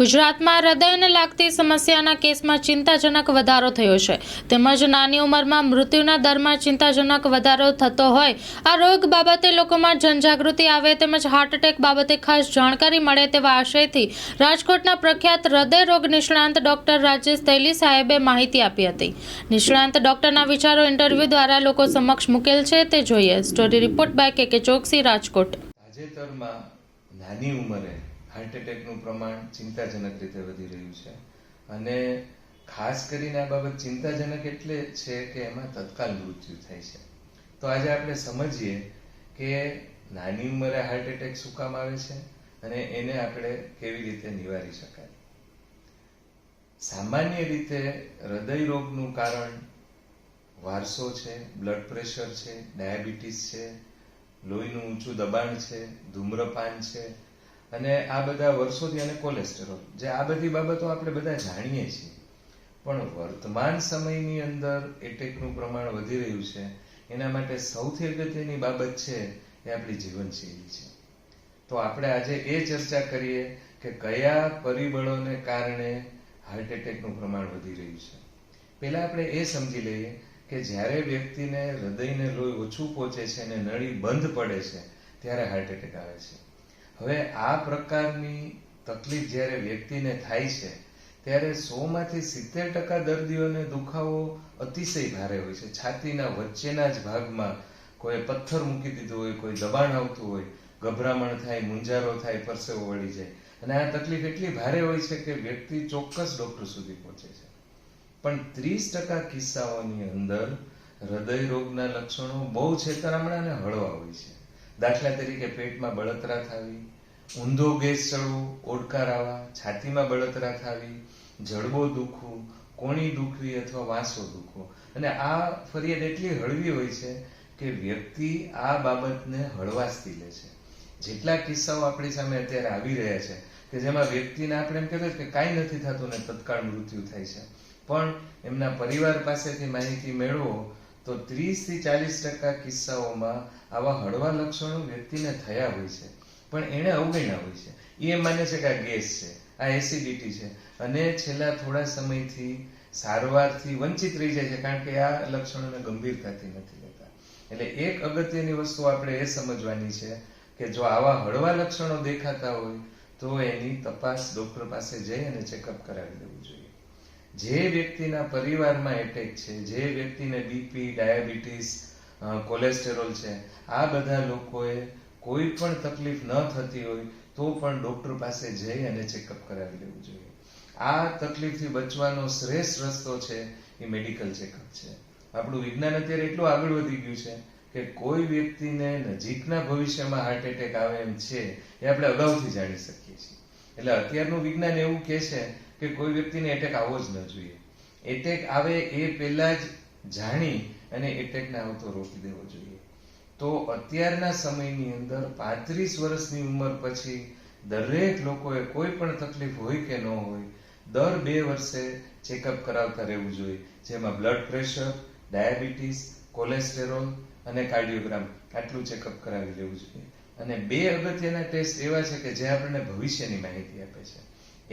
ગુજરાતમાં હૃદયને લાગતી સમસ્યાના કેસમાં ચિંતાજનક વધારો થયો છે. તેમજ નાની ઉંમરમાં મૃત્યુના દરમાં ચિંતાજનક વધારો થતો હોય. આ રોગ બાબતે લોકોમાં જનજાગૃતિ આવે તેમજ હાર્ટ એટેક બાબતે ખાસ જાણકારી મળે તેવા આશયથી રાજકોટના પ્રખ્યાત હૃદય રોગ નિષ્ણાંત ડોક્ટર રાજેશ તૈલી સાહેબે માહિતી આપી હતી. નિષ્ણાંત ડોક્ટરના વિચારો ઇન્ટરવ્યૂ દ્વારા લોકો સમક્ષ મૂકેલ છે. તે જોઈએ. સ્ટોરી રિપોર્ટ બાય કે ચોકસી રાજકોટ. તાજેતરમાં નાની ઉંમરે હાર્ટ એટેકનું પ્રમાણ ચિંતાજનક રીતે વધી રહ્યું છે. અને ખાસ કરીને આ બાબત ચિંતાજનક એટલે છે કે એમાં તત્કાલ મૃત્યુ થાય છે. તો આજે આપણે સમજીએ કે નાની ઉંમરે હાર્ટ એટેક શું કામ આવે છે અને એને આપણે કેવી રીતે નિવારી શકાય. સામાન્ય રીતે હૃદય રોગનું કારણ વારસો છે બ્લડ પ્રેશર છે ડાયાબિટીસ છે, લોહીનું ઊંચું દબાણ છે, ધૂમ્રપાન છે અને આ બધા વર્ષોથી અને કોલેસ્ટેરોલ જે આ બધી બાબતો આપણે બધા જાણીએ છીએ. પણ વર્તમાન સમયની અંદર એટેકનું પ્રમાણ વધી રહ્યું છે. એના માટે સૌથી અગત્યની બાબત છે એ આપણી જીવનશૈલી છે. તો આપણે આજે એ ચર્ચા કરીએ કે કયા પરિબળોને કારણે હાર્ટ એટેકનું પ્રમાણ વધી રહ્યું છે. પહેલાં આપણે એ સમજી લઈએ કે જ્યારે વ્યક્તિને હૃદયને લોહી ઓછું પહોંચે છે અને નળી બંધ પડે છે, ત્યારે હાર્ટ એટેક આવે છે. હવે આ પ્રકારની તકલીફ જ્યારે વ્યક્તિને થાય છે, ત્યારે સોમાંથી સિત્તેર ટકા દર્દીઓને દુખાવો અતિશય ભારે હોય છે. છાતીના વચ્ચેના જ ભાગમાં કોઈ પથ્થર મૂકી દીધો હોય, કોઈ દબાણ આવતું હોય, ગભરામણ થાય મુંજારો થાય, પરસેવો વળી જાય. અને આ તકલીફ એટલી ભારે હોય છે કે વ્યક્તિ ચોક્કસ ડોક્ટર સુધી પહોંચે છે. પણ ત્રીસ ટકા કિસ્સાઓની અંદર હૃદય રોગના લક્ષણો બહુ છેતરામણા અને હળવા હોય છે. દાખલા તરીકે પેટમાં બળતરા થવી ઊંધો ગેસ ચડવો ઓડકાર આવવા, છાતીમાં બળતરા થવી, જડબો દુખવું, કોણી દુખવી અથવા વાંસો દુખવો. અને આ ફરિયાદ એટલી હળવી હોય છે કે વ્યક્તિ આ બાબતને હળવાશથી લે છે. જેટલા કિસ્સાઓ આપણી સામે અત્યારે આવી રહ્યા છે કે જેમાં વ્યક્તિને આપણે એમ કહેતા કે કાંઈ નથી થતું ને તત્કાળ મૃત્યુ થાય છે. પણ એમના પરિવાર પાસેથી માહિતી મેળવો તો ત્રીસથી ચાલીસ ટકા કિસ્સાઓમાં આવા હળવા લક્ષણો વ્યક્તિને થયા હોય છે. પણ એણે અવગણ્યા હોય છે. એ માને છે કે આ ગેસ છે, આ એસિડિટી છે. અને છેલ્લા થોડા સમયથી સારવારથી વંચિત રહી જાય છે, કારણ કે આ લક્ષણોને ગંભીરતાથી નથી લેતા. એટલે એક અગત્યની વસ્તુ આપણે એ સમજવાની છે કે જો આવા હળવા લક્ષણો દેખાતા હોય, તો એની તપાસ ડોક્ટર પાસે જઈ અને ચેકઅપ કરાવી દેવું જોઈએ. જે વ્યક્તિના પરિવારમાં એટેક છે, જે વ્યક્તિને બીપી ડાયાબિટીસ કોલેસ્ટેરોલ છે, આ બધા લોકોએ કોઈ પણ તકલીફ ન થતી હોય, તો પણ ડોક્ટર પાસે જઈ અને ચેકઅપ કરાવી લેવું જોઈએ. આ તકલીફથી બચવાનો શ્રેષ્ઠ રસ્તો છે એ મેડિકલ ચેકઅપ છે. આપણું વિજ્ઞાન અત્યારે એટલું આગળ વધી ગયું છે કે કોઈ વ્યક્તિને નજીકના ભવિષ્યમાં હાર્ટ એટેક આવે એમ છે એ આપણે અગાઉથી જાણી શકીએ છીએ. એટલે અત્યારનું વિજ્ઞાન એવું કહે છે કે કોઈ વ્યક્તિને એટેક આવવો જ ન જોઈએ. એટેક આવે એ પહેલા જ જાણી અને એટેકને આવતો રોકી દેવો જોઈએ. તો અત્યારના સમયની અંદર પાંત્રીસ વર્ષની ઉંમર પછી દરેક લોકોએ કોઈ પણ તકલીફ હોય કે ન હોય, દર બે વર્ષે ચેકઅપ કરાવતા રહેવું જોઈએ. જેમાં બ્લડ પ્રેશર ડાયાબિટીસ કોલેસ્ટેરોલ અને કાર્ડિયોગ્રામ આટલું ચેકઅપ કરાવી લેવું જોઈએ. અને બે અગત્યના ટેસ્ટ એવા છે કે જે આપણને ભવિષ્યની માહિતી આપે છે.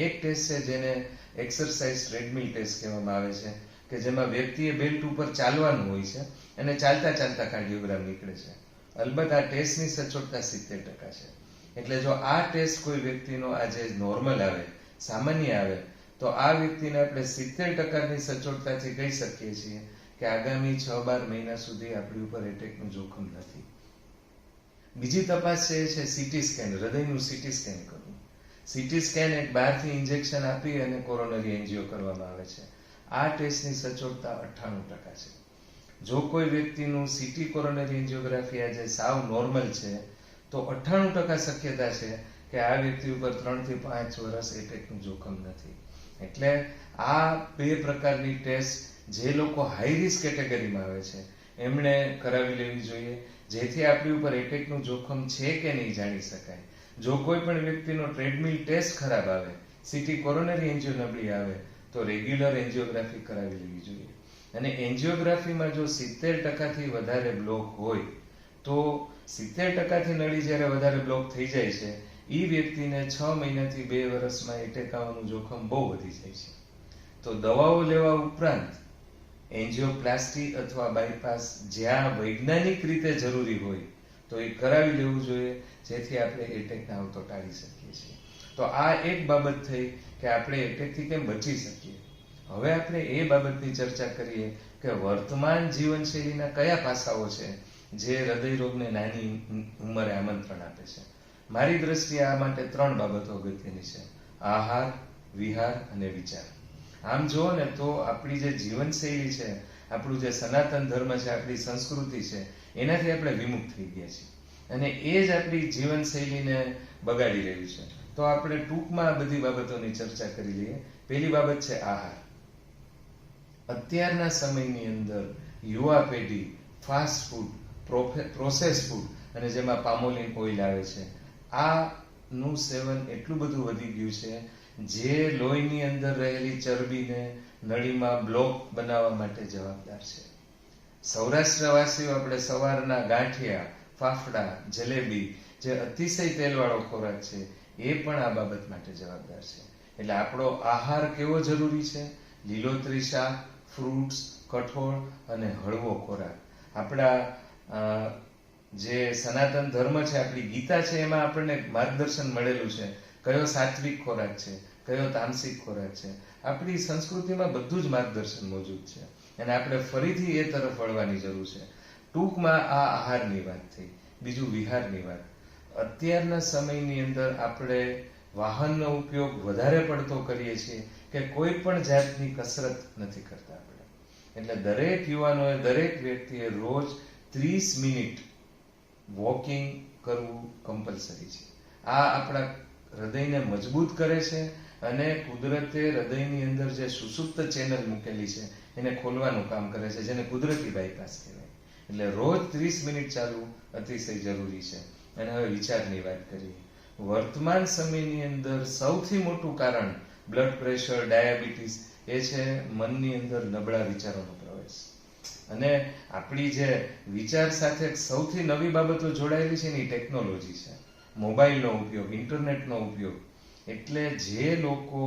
એક ટેસ્ટ છે જેને એક્સરસાઇઝ ટ્રેડમિલ ટેસ્ટ કહેવામાં આવે છે. કે જેમાં વ્યક્તિએ બેલ્ટ ઉપર ચાલવાનું હોય છે અને ચાલતા ચાલતા કાર્ડિયોગ્રામ નીકળે છે. અલબત્ત આ ટેસ્ટની સચોટતા સિત્તેર ટકા છે. એટલે જો આ ટેસ્ટ કોઈ વ્યક્તિનો આજે નોર્મલ આવે, સામાન્ય આવે, તો આ વ્યક્તિને આપણે સિત્તેર ટકાની સચોટતાથી કહી શકીએ છીએ કે આગામી છ બાર મહિના સુધી આપણી ઉપર એટેકનું જોખમ નથી. બીજી તપાસ છે છે સીટી સ્કેન હૃદયનું સીટી સ્કેન કરવું. સીટી સ્કેન એક બહારથી ઇન્જેક્શન આપી અને કોરોનરી એન્જિયો કરવામાં આવે છે. આ ટેસ્ટની સચોટતા અઠ્ઠાણું ટકા છે. જો કોઈ વ્યક્તિનું સીટી કોરોનરી એન્જિયોગ્રાફી આજે સાવ નોર્મલ છે, તો અઠ્ઠાણું ટકા શક્યતા છે કે આ વ્યક્તિ ઉપર ત્રણથી પાંચ વર્ષ એટેકનું જોખમ નથી. એટલે આ બે પ્રકારની ટેસ્ટ જે લોકો હાઈ રિસ્ક કેટેગરીમાં આવે છે, એમણે કરાવી લેવી જોઈએ. જેથી આપણી ઉપર એટેકનું જોખમ છે કે નહીં જાણી શકાય. જો કોઈ પણ વ્યક્તિનો ટ્રેડમિલ ટેસ્ટ ખરાબ આવે સીટી કોરોનરી એન્જિયો નબળી આવે તો રેગ્યુલર એન્જિયોગ્રાફી કરાવી લેવી જોઈએ. અને એન્જિયોગ્રાફીમાં જો સિત્તેર ટકાથી વધારે બ્લોક હોય, તો સિત્તેર ટકાથી નળી જ્યારે વધારે બ્લોક થઈ જાય છે એ વ્યક્તિને છ મહિનાથી બે વર્ષમાં એટેક આવવાનું જોખમ બહુ વધી જાય છે. તો દવાઓ લેવા ઉપરાંત એન્જિયોપ્લાસ્ટી અથવા બાયપાસ જ્યાં વૈજ્ઞાનિક રીતે જરૂરી હોય, તો એ કરાવી લેવું જોઈએ, જેથી આપણે એટેકના આવતો ટાળી શકીએ છીએ. તો આ એક બાબત થઈ કે આપણે એટેકથી કેમ બચી શકીએ? હવે આપણે એ બાબતની ચર્ચા કરીએ કે વર્તમાન જીવનશૈલીના કયા પાસાઓ છે જે હૃદય રોગને નાની ઉંમરે આમંત્રણ આપે છે? મારી દ્રષ્ટિએ આ માટે ત્રણ બાબતો અગત્યની છે. આહાર, વિહાર અને વિચાર. આમ જુઓ ને તો આપણી જે જીવનશૈલી છે, આપણું જે સનાતન ધર્મ છે, આપણી સંસ્કૃતિ છે, એનાથી આપણે વિમુખ થઈ ગયા છીએ. અને એ જ આપણી જીવનશૈલીને બગાડી રહ્યું છે. તો આપણે ટૂંકમાં આ બધી બાબતોની ચર્ચા કરી લઈએ. પહેલી બાબત છે આહાર. અત્યારના સમયની અંદર યુવા પેઢી ફાસ્ટ ફૂડ પ્રોસેસ ફૂડ અને જેમાં પામોલિન ઓઇલ આવે છે આ નું સેવન એટલું બધું વધી ગયું છે જે લોહીની અંદર રહેલી ચરબીને નળીમાં બ્લોક બનાવવા માટે જવાબદાર છે. સૌરાષ્ટ્રવાસીઓ આપણે સવારના ગાંઠિયા, ફાફડા, જલેબી જે અતિશય તેલવાળો ખોરાક છે એ પણ આ બાબત માટે જવાબદાર છે. એટલે આપણો આહાર કેવો જરૂરી છે? લીલોતરી શાક ફ્રૂટ્સ કઠોળ અને હળવો ખોરાક. આપણા જે સનાતન ધર્મ છે, આપણી ગીતા છે, એમાં આપણને માર્ગદર્શન મળેલું છે. કયો સાત્વિક ખોરાક છે? કયો તામસિક ખોરાક છે? આપણી સંસ્કૃતિમાં બધું જ માર્ગદર્શન મોજૂદ છે. અને આપણે ફરીથી એ તરફ વળવાની જરૂર છે. ટૂંકમાં આ આહારની વાત થઈ. બીજું વિહારની વાત. અત્યારના સમયની અંદર આપણે વાહનનો ઉપયોગ વધારે પડતો કરીએ છીએ કે કોઈ પણ જાતની કસરત નથી કરતા આપણે. એટલે દરેક યુવાનોએ, દરેક વ્યક્તિએ રોજ ત્રીસ મિનિટ વોકિંગ કરવું કમ્પલસરી છે. આ આપણા હૃદયને મજબૂત કરે છે અને કુદરતે હૃદયની અંદર જે સુસુપ્ત ચેનલ મૂકેલી છે એને ખોલવાનું કામ કરે છે, જેને કુદરતી બાયપાસ કહેવાય. એટલે રોજ ત્રીસ મિનિટ ચાલવું અતિશય જરૂરી છે. અને હવે વિચારની વાત કરીએ. વર્તમાન સમયની અંદર સૌથી મોટું કારણ બ્લડ પ્રેશર ડાયાબિટીસ એ છે મનની અંદર નબળા વિચારોનો પ્રવેશ. અને આપણી જે વિચાર સાથે સૌથી નવી બાબતો જોડાયેલી છે એની ટેકનોલોજી છે. મોબાઈલનો ઉપયોગ, ઇન્ટરનેટનો ઉપયોગ. એટલે જે લોકો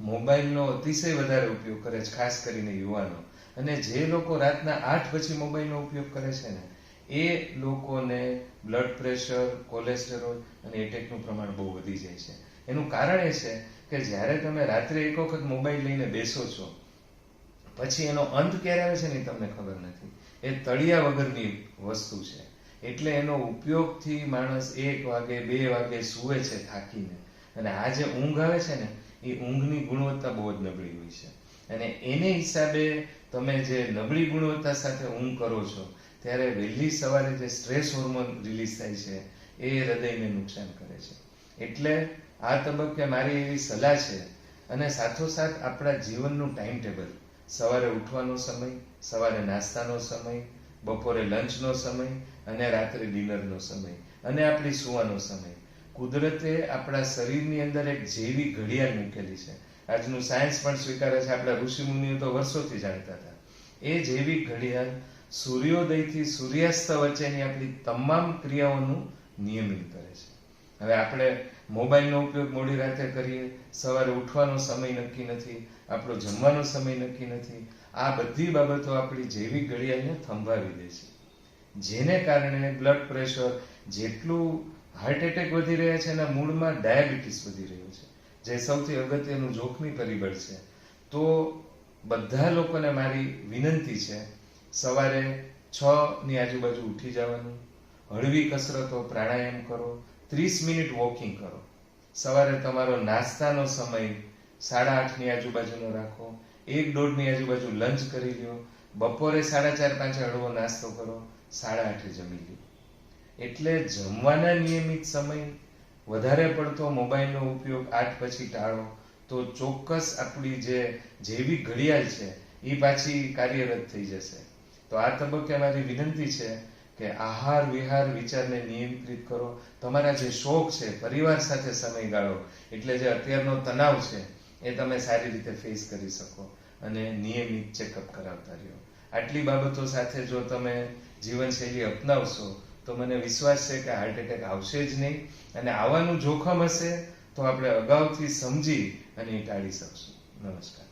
મોબાઈલનો અતિશય વધારે ઉપયોગ કરે છે, ખાસ કરીને યુવાનો. અને જે લોકો રાતના આઠ પછી મોબાઈલનો ઉપયોગ કરે છે ને એ લોકોને બ્લડ પ્રેશર કોલેસ્ટેરોલ અને એટેકનું પ્રમાણ બહુ વધી જાય છે. એનું કારણ એ છે કે જ્યારે તમે રાત્રે એક વખત મોબાઈલ લઈને બેસો છો, પછી એનો અંત ક્યારે આવે છે ને તમને ખબર નથી. એ તળિયા વગરની વસ્તુ છે. એટલે એનો ઉપયોગથી માણસ એક વાગે, બે વાગે સૂવે છે થાકીને. અને આ જે ઊંઘ આવે છે ને, એ ઊંઘની ગુણવત્તા બહુ જ નબળી હોય છે. અને એને હિસાબે તમે જે નબળી ગુણવત્તા સાથે ઊંઘ કરો છો ત્યારે વહેલી સવારે જે સ્ટ્રેસ હોર્મોન રિલીઝ થાય છે, એ હૃદયને નુકસાન કરે છે. એટલે આ તબક્કે મારી એવી સલાહ છે અને સાથોસાથ આપણા જીવનનું ટાઈમ ટેબલ સવારે ઉઠવાનો સમય, સવારે નાસ્તાનો સમય, બપોરે લંચનો સમય અને રાત્રે ડિનરનો સમય અને આપણી સુવાનો સમય. કુદરતે આપણા શરીરની અંદર એક જેવી ઘડિયાળ મૂકેલી છે. આજનું સાયન્સ પણ સ્વીકારે છે, આપણા ઋષિ મુનિઓ તો વર્ષોથી જાણતા હતા. એ જેવી ઘડિયાળ સૂર્યોદયથી સૂર્યાસ્ત વચ્ચેની આપણી તમામ ક્રિયાઓનું નિયમિત કરે છે. હવે આપણે મોબાઈલનો ઉપયોગ મોડી રાતે કરીએ, સવારે ઉઠવાનો સમય નક્કી નથી, આપણો જમવાનો સમય નક્કી નથી, આ બધી બાબતો આપણી જૈવિક ઘડિયાળને થંભાવી દે છે. જેને કારણે બ્લડ પ્રેશર જેટલું હાર્ટ એટેક વધી રહ્યા છે એના મૂળમાં ડાયાબિટીસ વધી રહ્યું છે. જે સૌથી અગત્યનું જોખમી પરિબળ છે. તો બધા લોકોને મારી વિનંતી છે સવારે છ ની આજુબાજુ ઉઠી જવાનું, હળવી કસરતો, પ્રાણાયામ કરો, ત્રીસ મિનિટ વોકિંગ કરો. સવારે તમારો નાસ્તાનો સમય સાડા આઠની આજુબાજુનો રાખો, એક દોઢની આજુબાજુ લંચ કરી લ્યો, બપોરે સાડા ચાર પાંચે હળવો નાસ્તો કરો, સાડા આઠે જમી લ્યો. એટલે જમવાના નિયમિત સમય, વધારે પડતો મોબાઈલનો ઉપયોગ આઠ પછી ટાળો, તો ચોક્કસ આપણી જે જૈવિક ઘડિયાળ છે, એ પાછી કાર્યરત થઈ જશે. તો આ તબક્કે મારી વિનંતી છે કે આહાર, વિહાર વિચારને નિયંત્રિત કરો. તમારા જે શોખ છે, પરિવાર સાથે સમય ગાળો. એટલે જે અત્યારનો તણાવ છે, એ તમે સારી રીતે ફેસ કરી શકો અને નિયમિત ચેકઅપ કરાવતા રહ્યો. આટલી બાબતો સાથે જો તમે જીવનશૈલી અપનાવશો, તો મને વિશ્વાસ છે કે હાર્ટ એટેક આવશે જ નહીં અને આવવાનું જોખમ હશે, તો આપણે અગાઉથી સમજી અને ટાળી શકશું. નમસ્કાર.